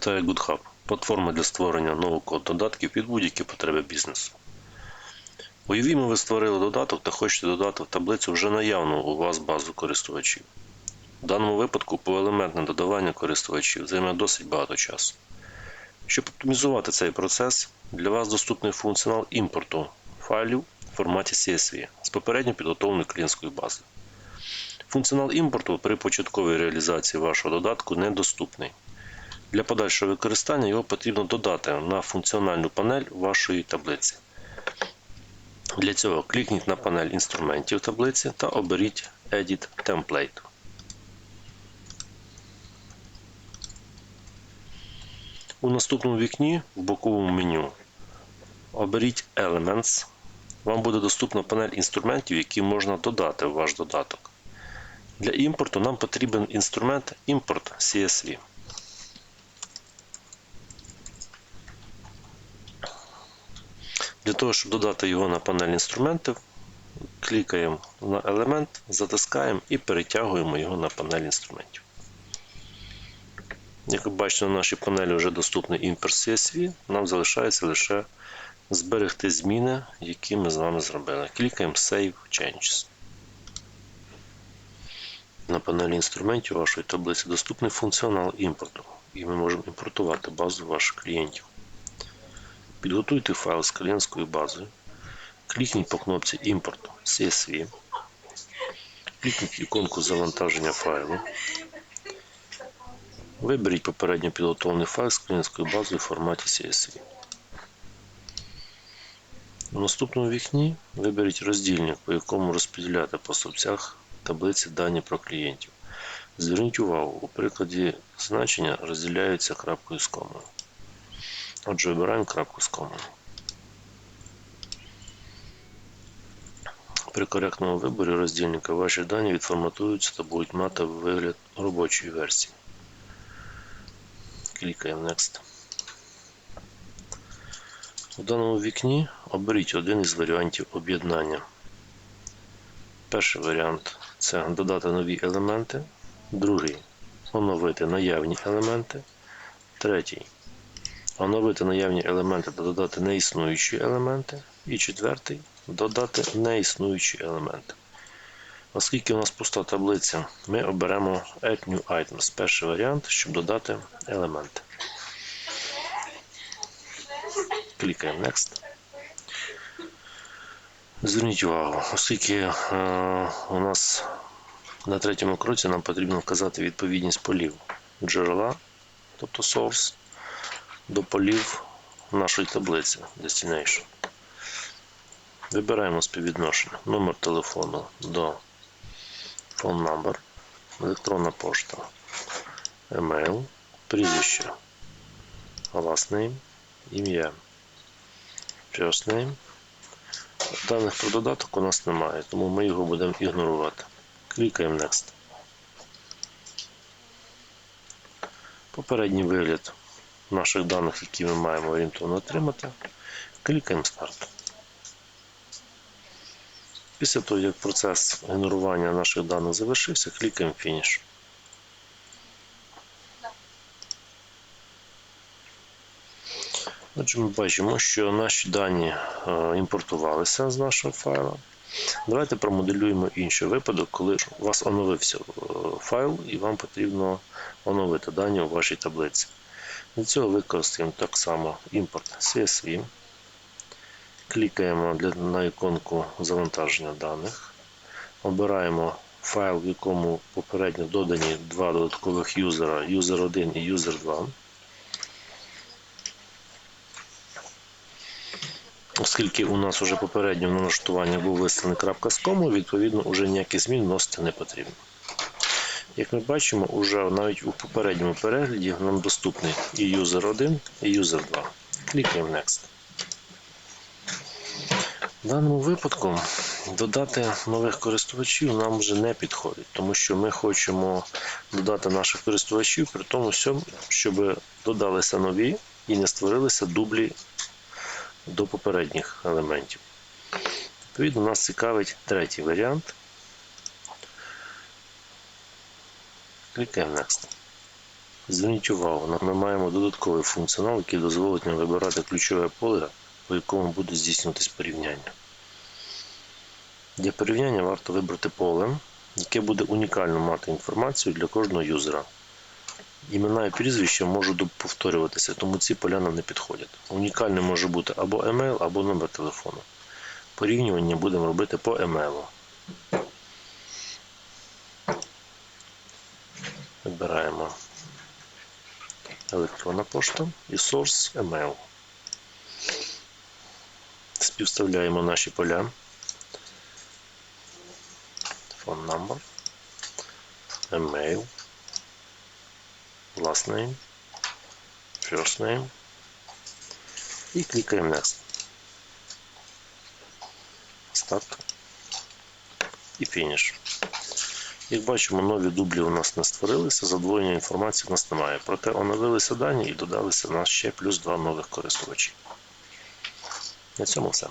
Це GoodHub – платформа для створення ноу-код додатків під будь-які потреби бізнесу. Уявімо, ви створили додаток та хочете додати в таблицю вже наявну у вас базу користувачів. В даному випадку поелементне додавання користувачів займе досить багато часу. Щоб оптимізувати цей процес, для вас доступний функціонал імпорту файлів в форматі CSV з попередньо підготовленої клієнтської бази. Функціонал імпорту при початковій реалізації вашого додатку недоступний. Для подальшого використання його потрібно додати на функціональну панель вашої таблиці. Для цього клікніть на панель інструментів таблиці та оберіть Edit Template. У наступному вікні в боковому меню оберіть Elements. Вам буде доступна панель інструментів, які можна додати в ваш додаток. Для імпорту нам потрібен інструмент Import CSV. Для того, щоб додати його на панель інструментів, клікаємо на елемент, затискаємо і перетягуємо його на панель інструментів. Як ви бачите, на нашій панелі вже доступний Import CSV, нам залишається лише зберегти зміни, які ми з вами зробили. Клікаємо Save Changes. На панелі інструментів вашої таблиці доступний функціонал імпорту, і ми можемо імпортувати базу ваших клієнтів. Підготуйте файл з клієнтською базою. Клікніть по кнопці Імпорт CSV. Клікніть іконку завантаження файлу. Виберіть попередньо підготовлений файл з клієнтською базою в форматі CSV. У наступному вікні виберіть роздільник, по якому розподіляти по стовпцях таблиці дані про клієнтів. Зверніть увагу, у прикладі значення розділяються крапкою з комою. Отже, вибираємо крапку з комою. При коректному виборі роздільника ваші дані відформатуються та будуть мати вигляд робочої версії. Клікаємо Next. У даному вікні оберіть один із варіантів об'єднання. Перший варіант це додати нові елементи, другий оновити наявні елементи, третій оновити наявні елементи та додати неіснуючі елементи. І четвертий додати неіснуючі елементи. Оскільки у нас пуста таблиця, ми оберемо Add New Items. Перший варіант, щоб додати елементи. Клікаємо Next. Зверніть увагу, оскільки е, у нас на третьому кроці нам потрібно вказати відповідність полів джерела, тобто source, до полів нашої таблиці Destination. Вибираємо співвідношення номер телефону до phone number, електронна пошта, email, прізвище, last name, ім'я, first name. Даних про додаток у нас немає, тому ми його будемо ігнорувати. Клікаємо Next. Попередній вигляд наших даних, які ми маємо орієнтовно отримати. Клікаємо Старт. Після того, як процес генерування наших даних завершився, клікаємо Finish. Отже, ми бачимо, що наші дані е, імпортувалися з нашого файла. Давайте промоделюємо інший випадок, коли у вас оновився е, файл і вам потрібно оновити дані у вашій таблиці. Для цього використаємо так само імпорт CSV. Клікаємо на іконку завантаження даних. Обираємо файл, в якому попередньо додані два додаткових юзера user1 і user2. Оскільки у нас вже попередньо на налаштування був виставлений крапка з кому, відповідно, вже ніяких змін вносити не потрібно. Як ми бачимо, уже навіть у попередньому перегляді нам доступний і user 1, і user 2. Клікаємо Next. В даному випадку додати нових користувачів нам вже не підходить, тому що ми хочемо додати наших користувачів при тому всьому, щоб додалися нові і не створилися дублі до попередніх елементів. Відповідно, нас цікавить третій варіант. Клікаємо Next. Зверніть увагу, ми маємо додатковий функціонал, який дозволить нам вибирати ключове поле, по якому буде здійснюватись порівняння. Для порівняння варто вибрати поле, яке буде унікально мати інформацію для кожного юзера. Імена і прізвища можуть повторюватися, тому ці поля нам не підходять. Унікальним може бути або емейл, або номер телефону. Порівнювання будемо робити по емейлу. Вибираємо електронна пошта і source email. Співставляємо наші поля. Phone number, email, last name, first name і клікаємо Next. Старт і фініш. Як бачимо, нові дублі у нас не створилися, задвоєння інформації у нас немає. Проте оновилися дані і додалися нас ще плюс два нових користувачі. На цьому все.